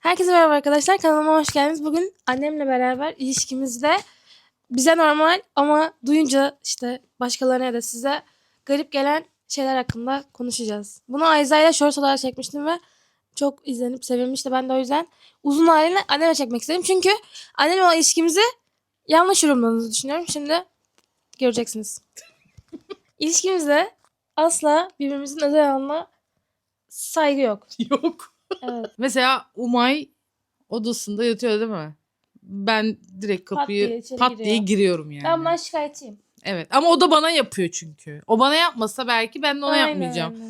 Herkese merhaba arkadaşlar. Kanalıma hoş geldiniz. Bugün annemle beraber ilişkimizde bize normal ama duyunca işte başkalarına ya da size garip gelen şeyler hakkında konuşacağız. Bunu Ayza ile short olarak çekmiştim ve çok izlenip sevilmişti. Ben de o yüzden uzun halini anneme çekmek istedim. Çünkü annemle olan ilişkimizi yanlış yorumladığınızı düşünüyorum. Şimdi göreceksiniz. İlişkimizde asla birbirimizin özel alanına saygı yok. Yok. Evet. Mesela Umay odasında yatıyor değil mi? Ben direkt Pat kapıyı diye içeri pat diye giriyor. giriyorum yani. Ben bundan şikayetçiyim. Evet ama o da bana yapıyor çünkü. O bana yapmasa belki ben de ona Aynen yapmayacağım. öyle.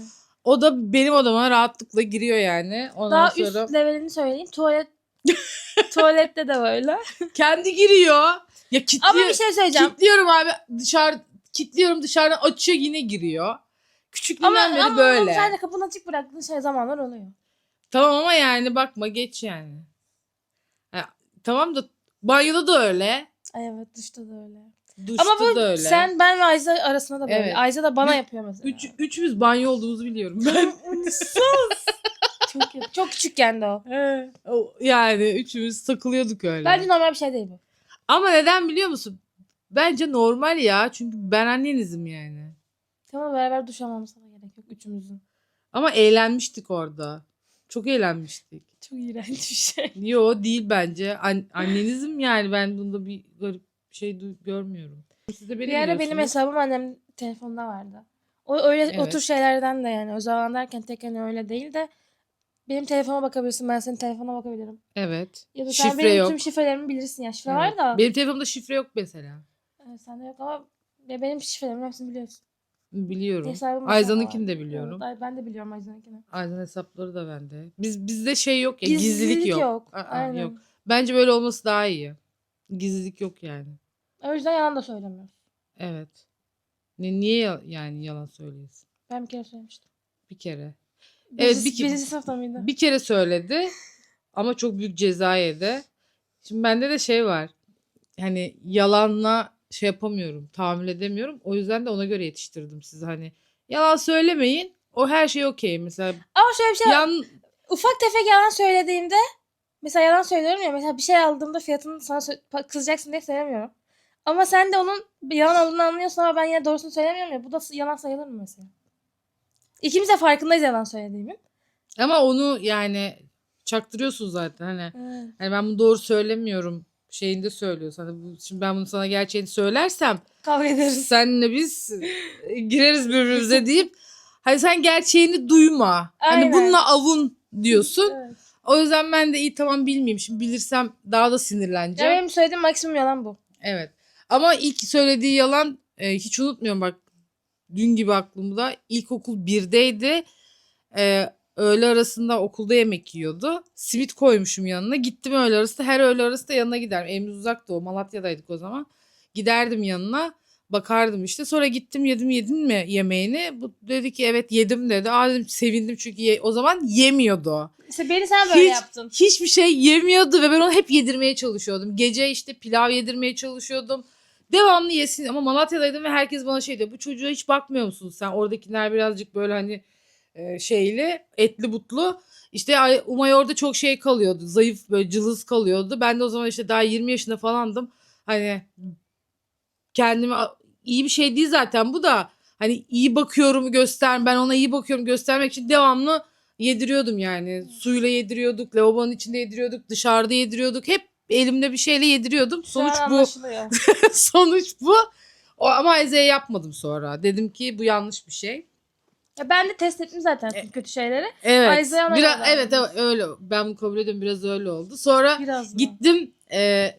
O da benim odama rahatlıkla giriyor yani. Ondan Daha sonra üst levelini söyleyeyim. Tuvalet tuvalette de böyle. kendi giriyor. Ya Ama bir şey söyleyeceğim. kilitliyorum abi dışarı kilitliyorum dışarıdan açıyor yine giriyor. Küçüklüğümden Ama, beri ama böyle. sen de kapını açık bıraktığın şey zamanlar oluyor. Tamam ama yani bakma geç yani. Ya, tamam da banyoda da öyle. Ay evet duşta da öyle. Duşta ama bu da öyle. sen ben ve Ayza arasında da böyle. Evet. Ayza da bana Üç- yapıyor mesela. Üç, üçümüz banyo olduğumuzu biliyorum ben. çok, kötü. çok küçükken de o. O- yani üçümüz takılıyorduk öyle. Bence normal bir şey değil bu. Ama neden biliyor musun? Bence normal ya. Çünkü ben annenizim yani. Tamam beraber duş almamıza da gerek yok üçümüzün. Ama eğlenmiştik orada. Çok eğlenmiştik. Çok iğrenç bir şey. Yo değil bence. An- annenizim yani. Ben bunda bir garip bir şey du- görmüyorum. Siz de beni Bir ara benim biliyorsunuz. hesabım annem telefonda vardı. O öyle Evet. o tür şeylerden de yani özel alan derken tek hani öyle değil de benim telefona bakabilirsin ben senin telefona bakabilirim. Evet. Ya da sen Şifre benim yok. tüm şifrelerimi bilirsin ya. Şifre Evet. var da. Benim telefonumda şifre yok mesela. Evet, sende yok ama ya benim şifrelerimin hepsini biliyorsun. Biliyorum. Hesabım Ayza'nınkini de biliyorum. Evet, ben de biliyorum Ayza'nınkini. Aynen hesapları da bende. Biz bizde şey yok ya gizlilik, Gizlilik yok. yok. Aa, Aynen. yok. Bence böyle olması daha iyi. Gizlilik yok yani. O yüzden yalan da söylemiyoruz. Evet. Ne, niye ya- yani yalan söylüyorsun? Ben bir kere söylemiştim. Bir kere. Evet, Evet, bir, birinci sınıfta mıydı? Bir kere söyledi ama çok büyük ceza yedi. Şimdi bende de şey var. Hani yalanla şey yapamıyorum, tahammül edemiyorum. O yüzden de ona göre yetiştirdim sizi. Hani yalan söylemeyin. O her şey okey. Mesela Ama şöyle bir şey var. yan Ufak tefek yalan söylediğimde mesela yalan söylüyorum ya mesela bir şey aldığımda fiyatını sana sö- kızacaksın diye söylemiyorum. Ama sen de onun yalan olduğunu anlıyorsun ama ben yine doğrusunu söylemiyorum ya. Bu da yalan sayılır mı mesela? İkimiz de farkındayız yalan söylediğimin. ama onu yani çaktırıyorsun zaten hani. Hani ben bunu doğru söylemiyorum şeyinde söylüyorsun. Hani bu, şimdi ben bunu sana gerçeğini söylersem Kavga ederiz. senle biz e, gireriz birbirimize deyip hani sen gerçeğini duyma. Aynen. Hani bununla avun diyorsun. Evet. O yüzden ben de iyi tamam bilmeyeyim. Şimdi bilirsem daha da Ya sinirleneceğim. benim söylediğim maksimum yalan bu. Evet. Ama ilk söylediği yalan e, hiç unutmuyorum bak. Dün gibi aklımda. İlkokul 1'deydi. E, öğle arasında okulda yemek yiyordu. Simit koymuşum yanına. Gittim öğle arasında. Her öğle arasında yanına giderim. Evimiz uzaktı o. Malatya'daydık o zaman. Giderdim yanına. Bakardım işte. Sonra gittim yedim yedin mi yemeğini? Bu dedi ki evet yedim dedi. Aa dedim sevindim çünkü ye- o zaman yemiyordu. İşte beni sen böyle Hiç- yaptın. Hiçbir şey yemiyordu ve ben onu hep yedirmeye çalışıyordum. Gece işte pilav yedirmeye çalışıyordum. Devamlı yesin ama Malatya'daydım ve herkes bana şey diyor. Bu çocuğa hiç bakmıyor musun sen? Oradakiler birazcık böyle hani e, şeyli, etli butlu. İşte Ay- Umay orada çok şey kalıyordu. Zayıf böyle cılız kalıyordu. Ben de o zaman işte daha 20 yaşında falandım. Hani kendime iyi bir şey değil zaten bu da. Hani iyi bakıyorum göster ben ona iyi bakıyorum göstermek için devamlı yediriyordum yani. Suyla yediriyorduk, lavabonun içinde yediriyorduk, dışarıda yediriyorduk. Hep elimde bir şeyle yediriyordum. Sonuç bu. Sonuç bu. O, ama Ayza'ya yapmadım sonra. Dedim ki bu yanlış bir şey. Ya ben de test ettim zaten E- kötü şeyleri. Evet. Biraz, evet, evet öyle. Ben kabul ediyorum. Biraz öyle oldu. Sonra Biraz mı? gittim. E,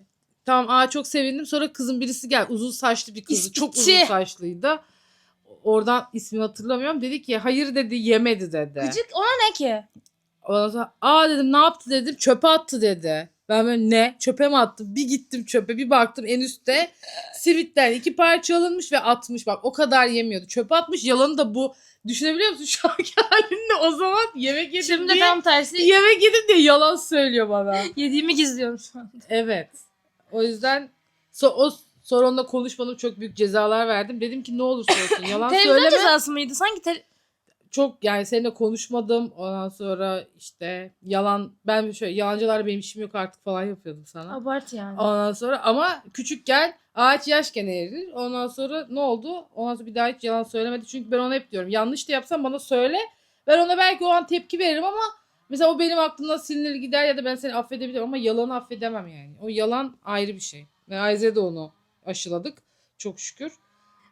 tamam aa çok sevindim. Sonra kızın birisi geldi. Uzun saçlı bir kızı. Çok uzun saçlıydı. Oradan ismini hatırlamıyorum. Dedi ki hayır dedi yemedi dedi. Gıcık ona ne ki? Ondan sonra aa dedim ne yaptı dedim çöpe attı dedi. Ben böyle ne çöpe mi attım? Bir gittim çöpe bir baktım en üstte simitten iki parça alınmış ve atmış. Bak o kadar yemiyordu. Çöpe atmış yalanı da bu. Düşünebiliyor musun şu anki halinde o zaman yemek yedim Şimdi diye. tam tersi Yemek yedim diye yalan söylüyor bana. yediğimi gizliyorum şu an. Evet. O yüzden so o sonra onunla konuşmadım çok büyük cezalar verdim. Dedim ki ne olursa olsun yalan Televizyon söyleme. cezası mıydı? Sanki te- çok yani seninle konuşmadım. Ondan sonra işte yalan ben şöyle yalancılar benim işim yok artık falan yapıyordum sana. Abart yani. Ondan sonra ama küçükken ağaç yaşken eğrilir. Ondan sonra ne oldu? Ondan sonra bir daha hiç yalan söylemedi. Çünkü ben ona hep diyorum. Yanlış da yapsam bana söyle. Ben ona belki o an tepki veririm ama mesela o benim aklımdan silinir gider ya da ben seni affedebilirim ama yalanı affedemem yani. O yalan ayrı bir şey. Ve Ayze de onu aşıladık. Çok şükür.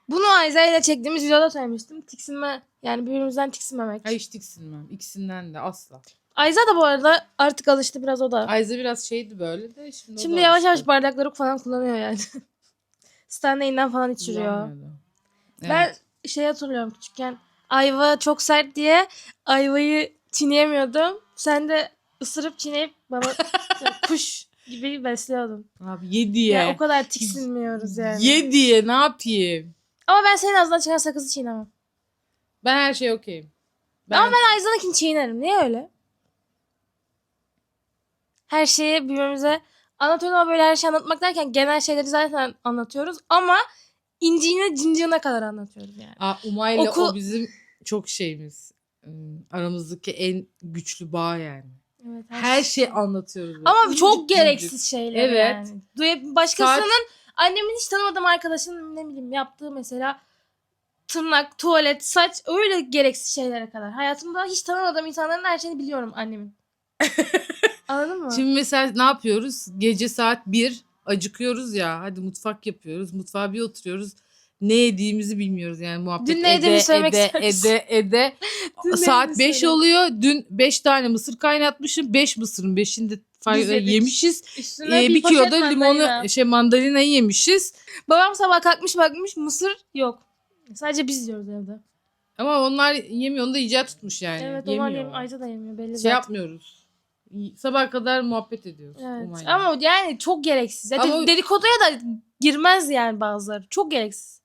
Bunu Ayza ile çektiğimiz videoda söylemiştim. Tiksinme yani birbirimizden tiksinmemek. Ha hiç tiksinmem. İkisinden de asla. Ayza da bu arada artık alıştı biraz o da. Ayze biraz şeydi böyle de şimdi o Şimdi da yavaş alıştı. yavaş bardakları falan kullanıyor yani. Stanley'inden falan içiriyor. Kullanmıyordu. Ben Evet. şey hatırlıyorum küçükken. Ayva çok sert diye ayvayı çiğneyemiyordum. Sen de ısırıp çiğneyip bana kuş gibi besliyordun. Abi ye diye. Ya o kadar tiksinmiyoruz yani. Ye diye ne yapayım? Ama ben senin ağzından çıkan sakızı çiğnemem. Ben her şey okeyim. Ama ben Ayza'nınkini çiğnerim. Niye öyle? Her şeyi birbirimize anlatıyoruz ama böyle her şeyi anlatmak derken genel şeyleri zaten anlatıyoruz. Ama inciğine cinciğine kadar anlatıyoruz yani. Aa, Umay'la Okul- o bizim çok şeyimiz. Im, Aramızdaki en güçlü bağ yani. Evet, Her şeyi anlatıyoruz. böyle. Ama İncik çok incik. gereksiz şeyler Evet. yani. Başkasının annemin hiç tanımadığım arkadaşının ne bileyim yaptığı mesela tırnak, tuvalet, saç öyle gereksiz şeylere kadar. Hayatımda hiç tanımadığım insanların her şeyini biliyorum annemin. Anladın mı? Şimdi mesela ne yapıyoruz? Gece saat 1 acıkıyoruz ya. Hadi mutfak yapıyoruz. Mutfağa bir oturuyoruz. Ne yediğimizi bilmiyoruz yani muhabbet Dün ne yediğimi ede söylemek ede ede ede. Saat yediğimi 5 söyle. oluyor. Dün 5 tane mısır kaynatmışım. 5 mısırın 5'ini de fark- Biz yedik. yemişiz. Üstüne Ee, bir paket kilo da limonu mandalina. şey mandalinayı yemişiz. Babam sabah kalkmış bakmış mısır yok. Sadece biz yiyoruz evde. Ama onlar yemiyor. Onu da icat tutmuş yani. evet onlar yemiyor. Ayza da yemiyor belli Şey zaten. yapmıyoruz. Sabah kadar muhabbet ediyoruz. Evet. Ama yani çok gereksiz. Ama- dedikoduya da girmez yani bazıları. Çok gereksiz.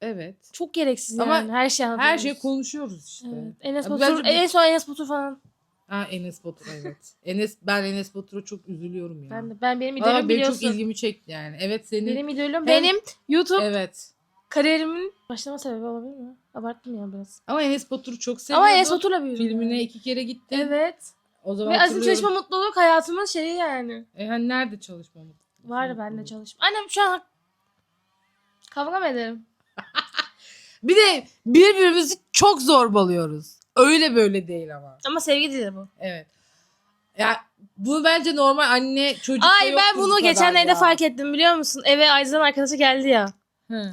Evet. Çok gereksiz Ama yani. Her şey anlatıyoruz. Her şey konuşuyoruz işte. Evet. Enes Ya Batur, bence bir- en son Enes Batur falan. Ha Enes Batur evet. Enes ben Enes Batur'a çok üzülüyorum ya. Ben de ben benim Aa, idolüm benim biliyorsun. çok ilgimi çekti yani. Evet senin Benim idolüm. Hem- Benim YouTube evet. kariyerimin başlama sebebi olabilir mi? Abarttım ya biraz. Ama Enes Batur'u çok seviyordum. Ama Enes Batur'la büyüdüm. filmine yani. iki kere gittim. Evet. O zaman Ve Azim. Çalışma Mutluluk hayatımın şeyi yani. E, hani nerede çalışma mutlu? Var bende çalışma. Annem şu an kavga mı edelim? Bir de birbirimizi çok zorbalıyoruz. Öyle böyle değil ama. Ama sevgi değil bu. Evet. Ya bu bence normal anne çocukta Ay ben bunu geçenlerde ya. fark ettim biliyor musun? Eve Ayza'nın arkadaşı geldi ya. Hı.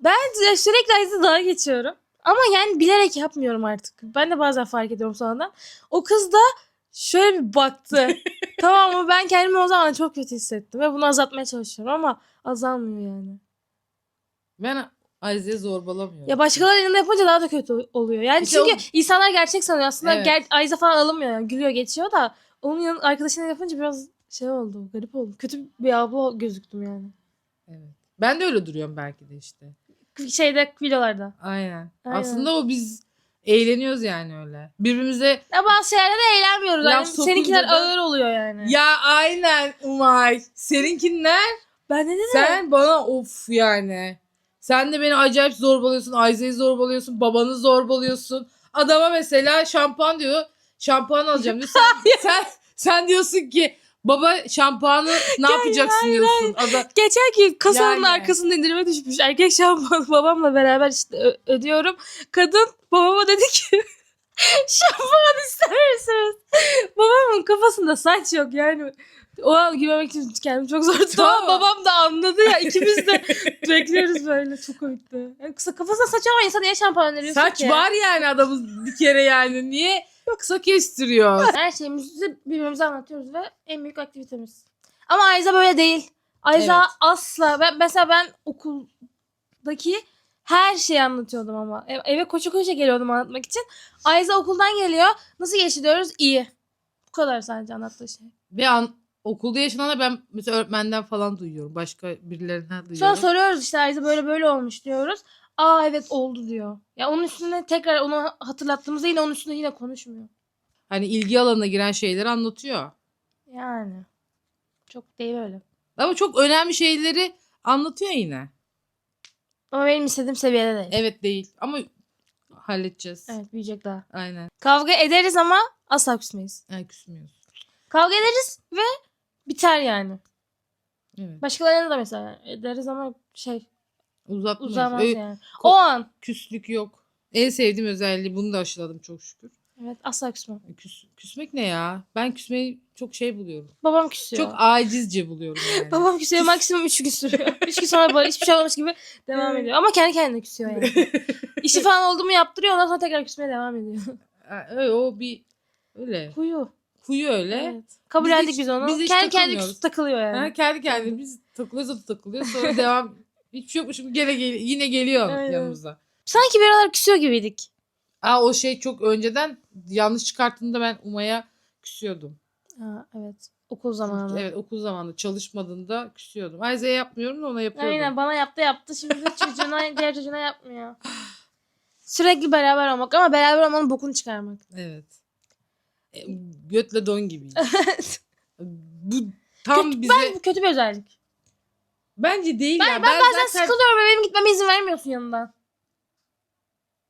Ben sürekli Ayza'ya dalga geçiyorum. Ama yani bilerek yapmıyorum artık. Ben de bazen fark ediyorum sonradan. O kız da şöyle bir baktı. tamam mı? Ben kendimi o zaman çok kötü hissettim. Ve bunu azaltmaya çalışıyorum ama azalmıyor yani. Ben Ayze'yi zorbalamıyorum. Ya başkaları yanında yapınca daha da kötü oluyor. Yani İşte çünkü insanlar gerçek sanıyor. Aslında Evet. ger- Ayza falan alınmıyor. Yani. Gülüyor geçiyor da onun yan arkadaşına yapınca biraz şey oldu. Garip oldu. Kötü bir abla gözüktüm yani. Evet. Ben de öyle duruyorum belki de işte. Şeyde videolarda. Aynen. Aynen. Aslında o biz eğleniyoruz yani öyle. Birbirimize Ya bazı şeylerde de eğlenmiyoruz. Laf Yani sokunca seninkiler da- ağır oluyor yani. ya aynen Umay. Seninkiler Ben de dedim. sen bana of yani. Sen de beni acayip zorbalıyorsun. Ayze'yi zorbalıyorsun. Babanı zorbalıyorsun. Adama mesela şampuan diyor. Şampuan alacağım diyor. Sen, sen, sen diyorsun ki baba şampuanı ne yapacaksın diyorsun. Ada, Geçen ki kasanın Yani. arkasında indirime düşmüş. Erkek şampuanı babamla beraber işte ö- ödüyorum. Kadın babama dedi ki şampuan ister misiniz? Babamın kafasında saç yok yani. O an gülmemek için kendimi çok zor tuttum. Tamam. Ama Babam da anladı ya. İkimiz de bekliyoruz böyle. Çok komikti. Yani kısa kafasında saç olan insan niye şampuan öneriyorsun saç ki? var yani adamın bir kere yani. Niye kısa kestiriyor? Her şeyimizi birbirimize anlatıyoruz ve en büyük aktivitemiz. Ama Ayza böyle değil. Ayza Evet. asla. Ben, mesela ben okuldaki her şeyi anlatıyordum ama. Ev- Eve koşu koşu geliyordum anlatmak için. Ayza okuldan geliyor. Nasıl geçti diyoruz? İyi. Bu kadar sadece anlattığı şey. Ve an, okulda yaşananı ben mesela öğretmenden falan duyuyorum. Başka birilerinden duyuyorum. Sonra soruyoruz işte Ayza böyle böyle olmuş diyoruz. Aa evet oldu diyor. Ya onun üstüne tekrar onu hatırlattığımızda yine onun üstüne yine konuşmuyor. Hani ilgi alanına giren şeyleri anlatıyor. Yani. Çok değil öyle. Ama çok önemli şeyleri anlatıyor yine. Ama benim istediğim seviyede değil. Evet değil ama halledeceğiz. Evet büyüyecek daha. Aynen. Kavga ederiz ama asla küsmeyiz. Yani küsmüyoruz. Kavga ederiz ve biter yani. Evet. Başkalarına da mesela ederiz ama şey Uzatmayız. uzamaz Öyle yani. O an. Küslük yok. En sevdiğim özelliği bunu da aşıladım çok şükür. Evet asla küsmem. Küs, küsmek ne ya? Ben küsmeyi çok şey buluyorum. Babam küsüyor. Çok acizce buluyorum yani. Babam küsüyor maksimum 3 gün sürüyor. 3 gün sonra böyle hiçbir şey olmamış gibi devam ediyor. Ama kendi kendine küsüyor yani. İşi falan oldu mu yaptırıyor ondan sonra tekrar küsmeye devam ediyor. Ha, öyle, o bir öyle. Huyu. Huyu öyle. Evet. Kabullendik Biz biz, onu. biz kendi küsüp takılıyor yani. Ha, kendi kendine biz takılıyoruz da takılıyor. Sonra devam hiçbir şey yokmuş gibi gene gel- yine geliyor Aynen. yanımıza. Sanki bir aralar küsüyor gibiydik. Aa o şey çok önceden yanlış çıkarttığında ben Umay'a küsüyordum. Ha, evet. Okul zamanı. Evet okul zamanında çalışmadığında küsüyordum. Ayza'ya yapmıyorum da ona yapıyordum. Aynen bana yaptı yaptı. Şimdi çocuğuna diğer çocuğuna yapmıyor. Sürekli beraber olmak ama beraber olmanın bokunu çıkarmak. Evet. E, götle don gibiyiz. Bu tam Kötü- bize Ben bu kötü bir özellik. bence değil Ben, ya. ben, bazen zaten- sıkılıyorum ve benim gitmeme izin vermiyorsun yanından.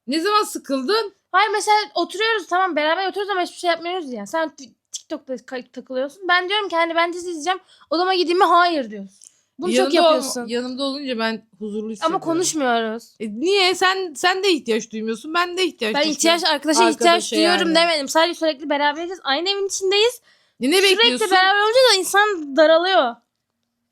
Ne zaman sıkıldın? Hayır mesela oturuyoruz tamam beraber oturuyoruz ama hiçbir şey yapmıyoruz ya. Sen TikTok'ta takılıyorsun. Ben diyorum ki hani ben dizi izleyeceğim. Odama gideyim mi? Hayır diyorsun. Bunu çok Yanımda ol- yapıyorsun. yanımda olunca ben huzurlu hissediyorum. ama konuşmuyoruz. E, niye? Sen sen de ihtiyaç duymuyorsun. Ben de ihtiyaç Ben ihtiyaç arkadaşa ihtiyaç Arkadaşa duyuyorum yani. demedim. Sadece sürekli beraberiz. Aynı evin içindeyiz. E, ne bekliyorsun? Sürekli beraber olunca da insan daralıyor.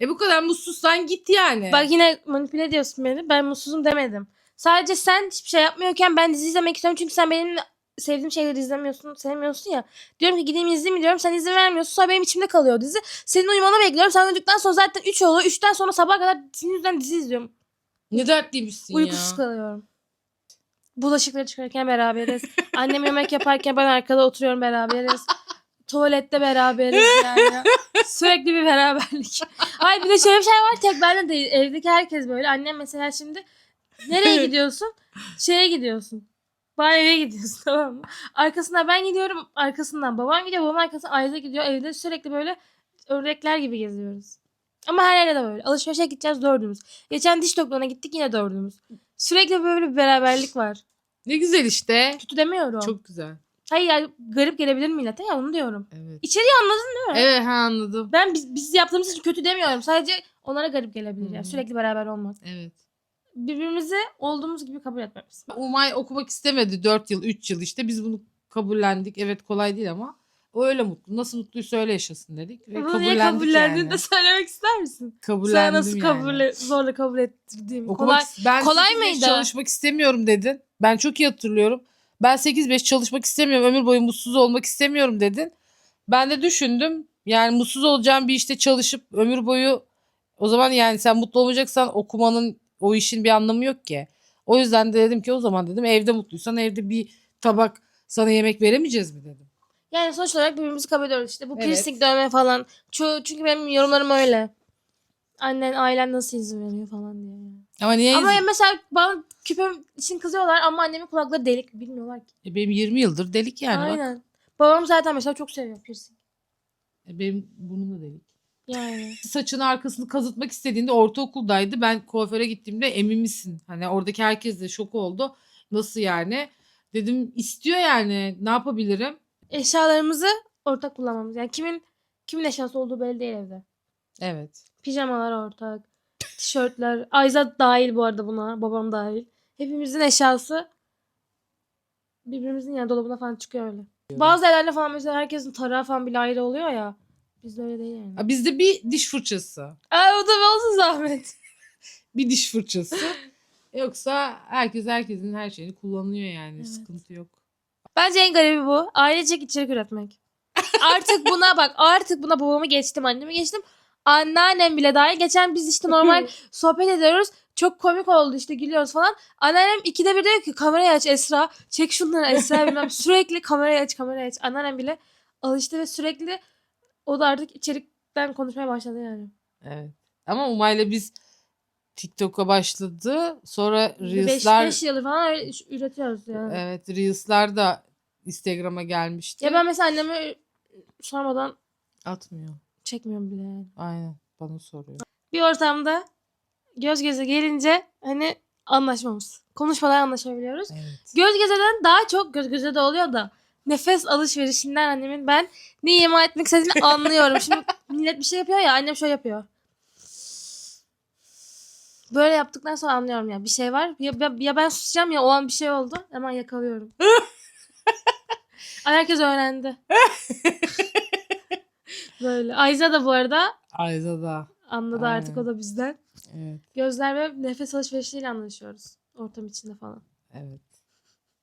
E bu kadar mutsuzsan git yani. Bak yine manipüle ediyorsun beni. Ben mutsuzum demedim. Sadece sen hiçbir şey yapmıyorken ben dizi izlemek istiyorum. Çünkü sen benim sevdiğim şeyleri izlemiyorsun, sevmiyorsun ya. Diyorum ki gideyim izleyeyim diyorum. Sen izin vermiyorsun. Sonra benim içimde kalıyor dizi. Senin uyumanı bekliyorum. Sen uyuduktan sonra zaten 3 oluyor. 3'ten sonra sabaha kadar senin yüzünden dizi izliyorum. ne dertliymişsin Uykusuz ya. kalıyorum. Bulaşıkları çıkarırken beraberiz. Annem yemek yaparken ben arkada oturuyorum beraberiz. Tuvalette beraberiz yani. Sürekli bir beraberlik. Ay bir de şöyle bir şey var tek bende değil. Evdeki herkes böyle. Annem mesela şimdi nereye gidiyorsun? Şeye gidiyorsun. Banyoya gidiyorsun tamam mı? Arkasından ben gidiyorum. Arkasından babam gidiyor. Babam arkasından Ayza gidiyor. Evde sürekli böyle ördekler gibi geziyoruz. Ama her yerde de böyle. Alışverişe gideceğiz dördümüz. Geçen diş doktoruna gittik yine dördümüz. Sürekli böyle bir beraberlik var. Ne güzel işte. Kötü demiyorum. Çok güzel. Hayır yani garip gelebilir millete ya onu diyorum. Evet. İçeriği anladın değil mi? Evet ha anladım. Ben biz, biz yaptığımız için kötü demiyorum. Sadece onlara garip gelebilir yani. Hı. Sürekli beraber olmak. Evet. Birbirimizi olduğumuz gibi kabul etmemiz. Umay okumak istemedi 4 yıl 3 yıl işte biz bunu kabullendik. Evet kolay değil ama o öyle mutlu. Nasıl mutluysa öyle yaşasın dedik. Ve Bunu niye kabullendiğini yani. de söylemek ister misin? Kabullendim Sana nasıl kabul et- zorla kabul ettirdiğimi. Okumak, Kolay. ben kolay 8-5 mıydı? çalışmak istemiyorum dedin. Ben çok iyi hatırlıyorum. Ben 8-5 çalışmak istemiyorum. Ömür boyu mutsuz olmak istemiyorum dedin. Ben de düşündüm. Yani mutsuz olacağım bir işte çalışıp ömür boyu o zaman yani sen mutlu olmayacaksan okumanın o işin bir anlamı yok ki. O yüzden de dedim ki o zaman dedim evde mutluysan evde bir tabak sana yemek veremeyeceğiz mi dedim. Yani sonuç olarak birbirimizi kabul ediyoruz. İşte bu Evet. piercing dövme falan. Ço- çünkü benim yorumlarım öyle. Annen ailen nasıl izin veriyor falan diye. Ama niye? Ama izin- mesela bana küpem için kızıyorlar ama annemin kulakları delik bilmiyorlar ki. E, benim 20 yıldır delik yani bak. Aynen. Babam zaten mesela çok seviyor piercing. E, benim burnum da delik. Yani. saçın arkasını kazıtmak istediğinde ortaokuldaydı. Ben kuaföre gittiğimde emin misin? Hani oradaki herkes de şok oldu. Nasıl yani? Dedim istiyor yani ne yapabilirim? Eşyalarımızı ortak kullanmamız. Yani kimin kimin eşyası olduğu belli değil evde. Evet. Pijamalar ortak. Tişörtler. Ayza dahil bu arada buna. Babam dahil. Hepimizin eşyası birbirimizin yani dolabına falan çıkıyor öyle. Bazı evlerde falan mesela herkesin tarağı falan bile ayrı oluyor ya. Bizde öyle değil yani. Ha, Bizde bir diş fırçası. Ay o da olsun zahmet. Bir diş fırçası. Yoksa herkes herkesin her şeyini kullanıyor yani. Evet. Sıkıntı yok. Bence en garibi bu. Ailecek içerik üretmek. Artık buna bak. Artık buna babamı geçtim. Annemi geçtim. Anneannem bile dahil. Geçen biz işte normal sohbet ediyoruz. Çok komik oldu işte gülüyoruz falan. Anneannem ikide bir diyor ki kamerayı aç Esra. Çek şunları Esra bilmem. Sürekli kamerayı aç kamerayı aç. Anneannem bile alıştı ve sürekli o da artık içerikten konuşmaya başladı yani. Evet. Ama Umay'la biz TikTok'a başladı. Sonra 5 Reels'lar yıldır falan öyle üretiyoruz yani. evet Reels'lar da Instagram'a gelmişti. Ya ben mesela anneme sormadan atmıyor. çekmiyorum bile yani. Aynen. Bana soruyor. bir ortamda göz göze gelince hani anlaşmamız. Konuşmadan anlaşabiliyoruz. Evet. Göz gezeden daha çok göz göze de oluyor da nefes alışverişinden annemin ben ne ima etmek istediğini anlıyorum. Şimdi millet bir şey yapıyor ya annem şöyle yapıyor. Böyle yaptıktan sonra anlıyorum ya bir şey var. Ya, ya, ya ben susacağım ya o an bir şey oldu. Hemen yakalıyorum. Ay herkes öğrendi. Böyle. Ayza da bu arada Ayza da. anladı artık Aynen. o da bizden. Evet. Gözler ve nefes alışverişiyle anlaşıyoruz. Ortam içinde falan. Evet.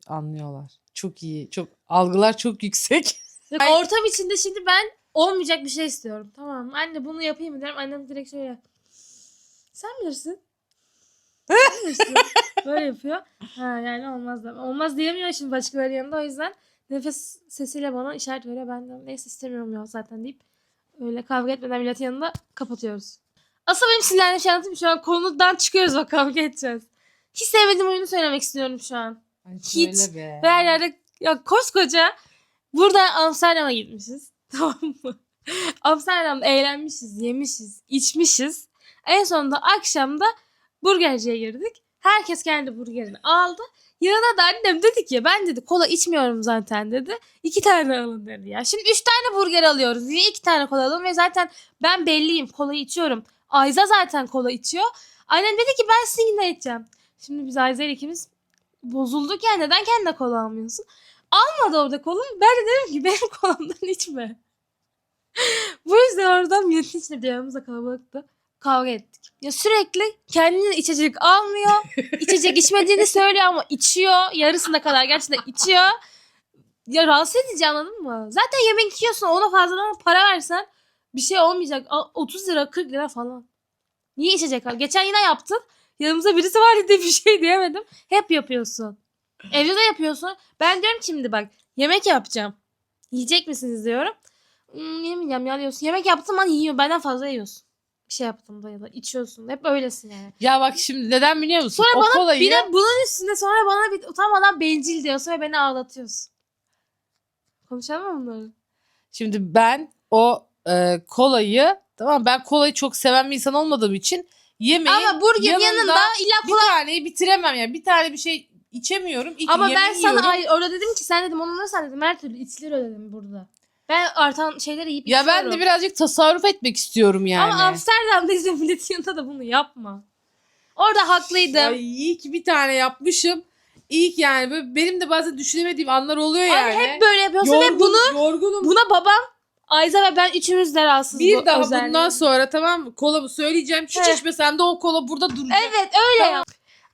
Anlıyorlar. Çok iyi. Çok algılar çok yüksek. Ortam içinde şimdi ben olmayacak bir şey istiyorum. Tamam? Anne bunu yapayım mı derim. Annem direkt şöyle. Sen bilirsin. Sen bilirsin. Böyle yapıyor. Ha yani olmaz da. Olmaz diyemiyor şimdi başkaları yanında. O yüzden nefes sesiyle bana işaret veriyor. Ben de neyse istemiyorum ya zaten deyip öyle kavga etmeden milletin yanında kapatıyoruz. Asıl benim sinirlendiğim şey anlatayım? Şu an konudan çıkıyoruz bak kavga edeceğiz. Hiç sevmediğim oyunu söylemek istiyorum şu an. Ay, Hiç. Ve her yerde ya koskoca burada Amsterdam'a gitmişiz. Tamam mı? Amsterdam'da eğlenmişiz, yemişiz, içmişiz. En sonunda akşamda burgerciye girdik. Herkes kendi burgerini aldı. Yanına da annem dedi ki ben dedi kola içmiyorum zaten dedi. İki tane alın dedi ya. Şimdi üç tane burger alıyoruz. Niye iki tane kola alalım? Ve zaten ben belliyim kolayı içiyorum. Ayza zaten kola içiyor. Annem dedi ki ben sizinle içeceğim. Şimdi biz Ayza ile ikimiz bozulduk ya neden kendine kola almıyorsun? Almadı orada kola. Ben de dedim ki benim kolamdan içme. Bu yüzden oradan milletin içinde bir yanımızda kalabalıktı. Kavga ettik. Ya sürekli kendine içecek almıyor. içecek içmediğini söylüyor ama içiyor. Yarısına kadar gerçekten içiyor. Ya rahatsız edici anladın mı? Zaten yemek yiyorsun ona fazladan para versen bir şey olmayacak. Al, 30 lira 40 lira falan. Niye içecek al? Geçen yine yaptın. Yanımızda birisi var diye bir şey diyemedim. Hep yapıyorsun. Evde de yapıyorsun. Ben diyorum şimdi bak yemek yapacağım. Yiyecek misiniz diyorum. Hmm, yemeyeceğim ya diyorsun. Yemek yaptım an yiyor. Benden fazla yiyorsun. Bir şey yaptım da ya da içiyorsun. Hep öylesin yani. Ya bak şimdi neden biliyor musun? Sonra o bana kolayı Bir de bunun üstünde sonra bana bir utanmadan bencil diyorsun ve beni ağlatıyorsun. Konuşalım mı bunları? Şimdi ben o e, kolayı tamam ben kolayı çok seven bir insan olmadığım için yemeği Ama burger yanında illa bir taneyi bitiremem yani. Bir tane bir şey içemiyorum. İki Ama ben sana yiyorum. ay, orada dedim ki sen dedim onu nasıl dedim her türlü içilir o dedim burada. Ben artan şeyleri yiyip Ya ben içiyorum. de birazcık tasarruf etmek istiyorum yani. Ama Amsterdam'da milletin yanında da bunu yapma. Orada haklıydım. Ay iyi ki bir tane yapmışım. İyi ki yani böyle benim de bazen düşünemediğim anlar oluyor yani. Abi hep böyle yapıyorsun Yorgun, ve bunu yorgunum. buna babam Ayza ve ben üçümüz de rahatsız bir daha bundan sonra tamam mı? Kolamı söyleyeceğim. Hiç Heh. içmesem de o kola burada duracak. Evet öyle ya.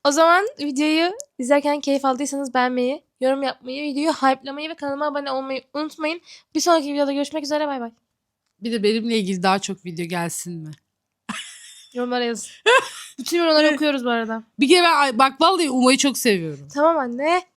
O zaman videoyu izlerken keyif aldıysanız beğenmeyi, yorum yapmayı, videoyu hype'lamayı ve kanalıma abone olmayı unutmayın. Bir sonraki videoda görüşmek üzere bay bay. Bir de benimle ilgili daha çok video gelsin mi? Yorumlara yazın. Bütün yorumları okuyoruz bu arada. Bir kere ben bak vallahi Umay'ı çok seviyorum. Tamam anne.